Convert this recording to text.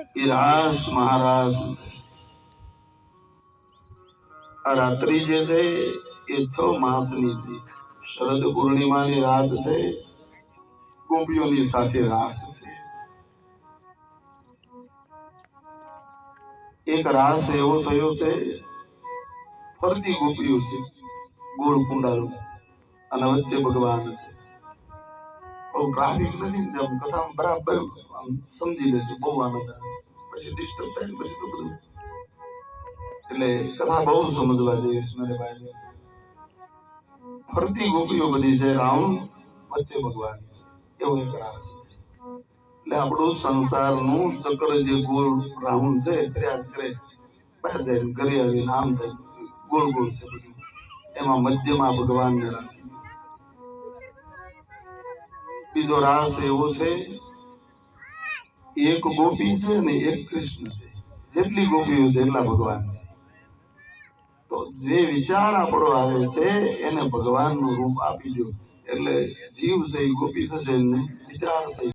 એ રાસ મહારાસ આ રાત્રિ જે છે એ છ માસની હતી શરદ પૂર્ણિમાની રાત છે ગોપીઓની સાથે રાસ છે. એક રાસ એવો થયો છે, ફરતી ગોપીઓ છે, ગોળ કુંડાળું, અને વચ્ચે ભગવાન છે. બહુ ટ્રાફિક કથામાં બરાબર સમજી લેજો બહુ આનંદ પછી ડિસ્ટર્બ થાય પછી તો બધું એટલે કથા બહુ સમજવા જેવી છે ભાઈ ફરતી ગોપીઓ બધી છે રાઉન્ડ વચ્ચે ભગવાન એવું એક રાસ છે એટલે આપણું સંસારનું ચક્ર જે ગોળ રાઉન્ડ છે ફર્યા કરે બહાર જાય ઘરે આવીને આમ થાય ગોળ ગોળ છે બધું એમાં મધ્યમાં ભગવાનને રાખી બીજો રાસ એવો છે, એક ગોપી છે ને એક કૃષ્ણ છે. જેટલી ગોપીઓ છે એટલા ભગવાન છે. તો જે વિચાર આપણો આવે છે, એને ભગવાનનું રૂપ આપી દો. એટલે જીવ છે ગોપી થશે ને વિચાર છે